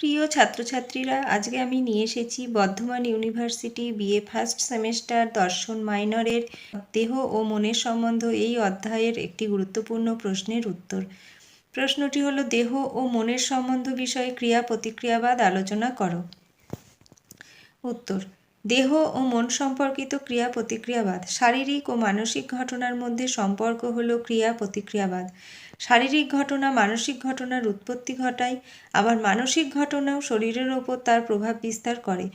প্রিয় ছাত্রছাত্রীরা, আজকে আমি নিয়ে এসেছি Bardhaman university BA first semester দর্শন মাইনরের দেহ ও মনের সম্বন্ধ এই অধ্যায়ের একটি গুরুত্বপূর্ণ প্রশ্নের উত্তর। প্রশ্নটি হলো, দেহ ও মনের সম্বন্ধ বিষয়ে ক্রিয়া প্রতিক্রিয়াবাদ আলোচনা করো। উত্তর, দেহ ও মন সম্পর্কিত ক্রিয়া, প্রতিক্রিয়াবাদ। শারীরিক ও মানসিক ঘটনার মধ্যে সম্পর্ক হলো ক্রিয়া, প্রতিক্রিয়াবাদ। শারীরিক ঘটনা, মানসিক ঘটনার উৎপত্তি ঘটায়, আবার মানসিক ঘটনাও শরীরের ওপর তার প্রভাব বিস্তার করে।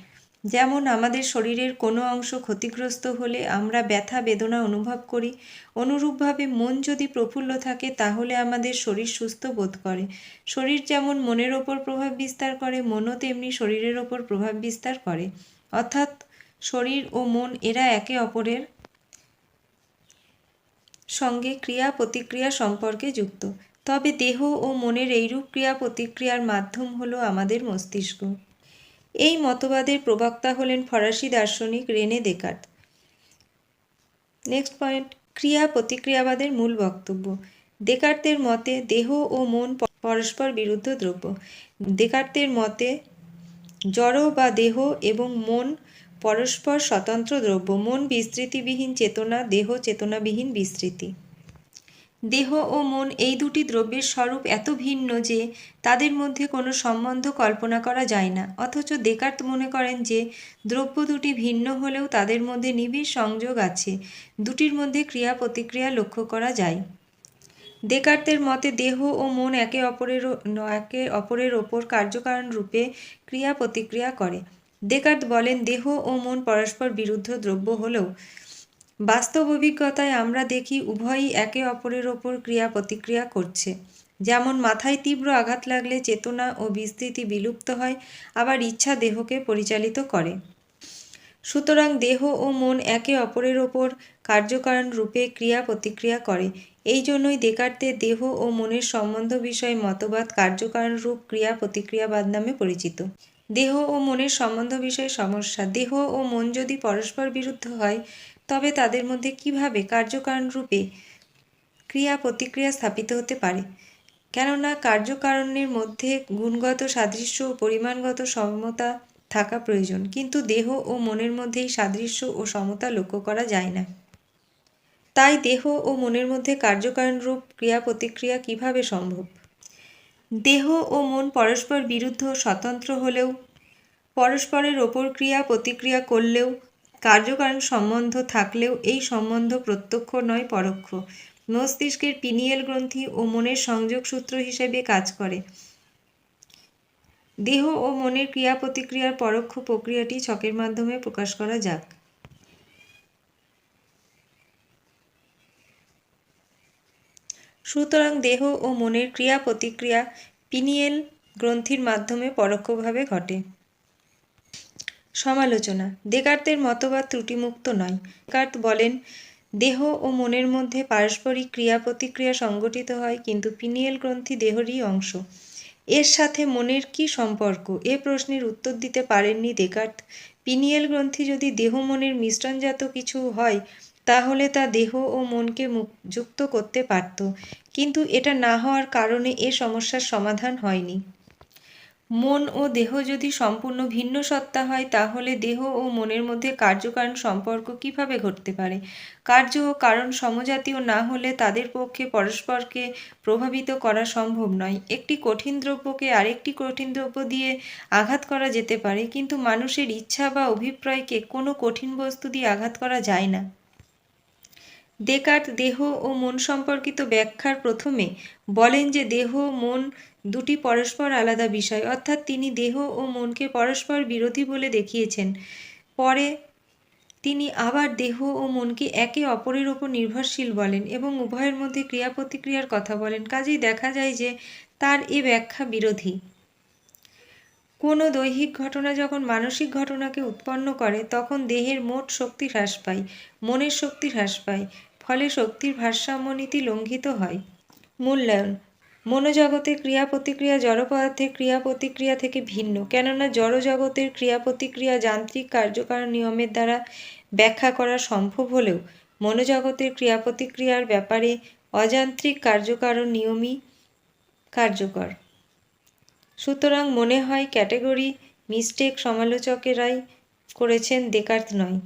যেমন আমাদের শরীরের কোনো অংশ ক্ষতিগ্রস্ত হলে আমরা ব্যথা, বেদনা অনুভব করি। অনুরূপভাবে মন যদি প্রফুল্ল থাকে, তাহলে আমাদের শরীর সুস্থ বোধ করে। শরীর যেমন মনের ওপর প্রভাব বিস্তার করে, মনও তেমনি শরীরের ওপর প্রভাব বিস্তার করে। অর্থাৎ শরীর ও মন এরা একে অপরের সঙ্গে ক্রিয়া প্রতিক্রিয়া সম্পর্কে যুক্ত। তবে দেহ ও মনের এইরূপ ক্রিয়া প্রতিক্রিয়ার মাধ্যম হল আমাদের মস্তিষ্ক। এই মতবাদের প্রবক্তা হলেন ফরাসি দার্শনিক রেনে দেকার্ত। নেক্সট পয়েন্ট ক্রিয়া প্রতিক্রিয়াবাদের মূল বক্তব্য। দেকার্তের মতে, দেহ ও মন পরস্পর বিরুদ্ধ দ্রব্য। দেকার্তের মতে, জড় বা দেহ এবং মন পরস্পর স্বতন্ত্র দ্রব্য, মন বিস্তৃতিবিহীন চেতনা, দেহ চেতনাবিহীন বিস্তৃতি। দেহ ও মন এই দুটি দ্রব্যের স্বরূপ এত ভিন্ন যে তাদের মধ্যে কোনো সম্বন্ধ কল্পনা করা যায় না। অথচ দেকার্ত মনে করেন যে দ্রব্য দুটি ভিন্ন হলেও তাদের মধ্যে নিবিড় সংযোগ আছে, দুটির মধ্যে ক্রিয়া প্রতিক্রিয়া লক্ষ্য করা যায়। দেকার্তের মতে দেহ ও মন একে অপরের একে অপরের ওপর কার্যকারণ রূপে ক্রিয়া প্রতিক্রিয়া করে। দেকার্ত বলেন, দেহ ও মন পরস্পর বিরুদ্ধ দ্রব্য হলেও বাস্তব অভিজ্ঞতায় আমরা দেখি উভয়ই একে অপরের ওপর ক্রিয়া প্রতিক্রিয়া করছে। যেমন মাথায় তীব্র আঘাত লাগলে চেতনা ও বিস্তৃতি বিলুপ্ত হয়, আবার ইচ্ছা দেহকে পরিচালিত করে। সুতরাং দেহ ও মন একে অপরের ওপর কার্যকারণ রূপে ক্রিয়া প্রতিক্রিয়া করে। এই জন্যই দেকার্তের দেহ ও মনের সম্বন্ধ বিষয়ে মতবাদ কার্যকারণ রূপ ক্রিয়া প্রতিক্রিয়াবাদ নামে পরিচিত। দেহ ও মনের সম্বন্ধ বিষয়ে সমস্যা। দেহ ও মন যদি পরস্পর বিরুদ্ধ হয়, তবে তাদের মধ্যে কীভাবে কার্যকারণ রূপে ক্রিয়া প্রতিক্রিয়া স্থাপিত হতে পারে? কেননা কার্যকারণের মধ্যে গুণগত সাদৃশ্য ও পরিমাণগত সমতা থাকা প্রয়োজন, কিন্তু দেহ ও মনের মধ্যেই সাদৃশ্য ও সমতা লক্ষ্য করা যায় না। তাই দেহ ও মনের মধ্যে কার্যকারণ রূপ ক্রিয়া প্রতিক্রিয়া কীভাবে সম্ভব? দেহ ও মন পরস্পর বিরুদ্ধ স্বতন্ত্র হলেও, পরস্পরের ওপর ক্রিয়া প্রতিক্রিয়া করলেও, কার্যকারণ সম্বন্ধ থাকলেও এই সম্বন্ধ প্রত্যক্ষ নয়, পরোক্ষ। মস্তিষ্কের পিনিয়েল গ্রন্থি ও মনের সংযোগ সূত্র হিসেবে কাজ করে। দেহ ও মনের ক্রিয়া প্রতিক্রিয়ার পরোক্ষ প্রক্রিয়াটি ছকের মাধ্যমে প্রকাশ করা যাক। সুতরাং দেহ ও মনের ক্রিয়া প্রতিক্রিয়া পিনিয়েল গ্রন্থির মাধ্যমে পরোক্ষভাবে ঘটে। সমালোচনা। দেকার্তের মতবাদ ত্রুটিমুক্ত নয়। কার্ত বলেন, দেহ ও মনের মধ্যে পারস্পরিক ক্রিয়া প্রতিক্রিয়া সংগঠিত হয়, কিন্তু পিনিয়েল গ্রন্থি দেহরই অংশ। এর সাথে মনের কি সম্পর্ক? এ প্রশ্নের উত্তর দিতে পারেননি দেকার্ত পিনিয়েল গ্রন্থি যদি দেহ মনের মিশ্রণজাত কিছু হয় তাহলে তা দেহ ও মনকে যুক্ত করতে পারত। কিন্তু এটা না হওয়ার কারণে এ সমস্যার সমাধান হয়নি। মন ও দেহ যদি সম্পূর্ণ ভিন্ন সত্তা হয়, তাহলে দেহ ও মনের মধ্যে কার্যকারণ সম্পর্ক কীভাবে ঘটতে পারে? কার্য ও কারণ সমজাতীয় না হলে তাদের পক্ষে পরস্পরকে প্রভাবিত করা সম্ভব নয়। একটি কঠিন দ্রব্যকে আরেকটি কঠিন দ্রব্য দিয়ে আঘাত করা যেতে পারে, কিন্তু মানুষের ইচ্ছা বা অভিপ্রায়কে কোনো কঠিন বস্তু দিয়ে আঘাত করা যায় না। দেকার্ত দেহ ও মন সম্পর্কিত ব্যাখ্যার প্রথমে বলেন যে দেহ, মন দুটি পরস্পর আলাদা বিষয়। অর্থাৎ তিনি দেহ ও মনকে পরস্পর বিরোধী বলে দেখিয়েছেন। পরে তিনি আবার দেহ ও মনকে একে অপরের ওপর নির্ভরশীল বলেন এবং উভয়ের মধ্যে ক্রিয়া প্রতিক্রিয়ার কথা বলেন। কাজেই দেখা যায় যে তার এ ব্যাখ্যা বিরোধী। কোনো দৈহিক ঘটনা যখন মানসিক ঘটনাকে উৎপন্ন করে, তখন দেহের মোট শক্তি হ্রাস পায়, মনের শক্তি হ্রাস পায়। ফলে শক্তির ভারসাম্য নীতি লঙ্ঘিত হয়। মূল্যায়ন। মনোজগতের ক্রিয়া প্রতিক্রিয়া জড় পদার্থের ক্রিয়া প্রতিক্রিয়া থেকে ভিন্ন, কেননা জড় জগতের ক্রিয়া প্রতিক্রিয়া যান্ত্রিক কার্যকারণ নিয়মের দ্বারা ব্যাখ্যা করা সম্ভব হলেও মনোজগতের ক্রিয়া প্রতিক্রিয়ার ব্যাপারে অযান্ত্রিক কার্যকারণ নিয়মই কার্যকর। সুতরাং মনে হয় ক্যাটেগরি মিস্টেক সমালোচকেরাই করেছেন দেকার্ত নয়।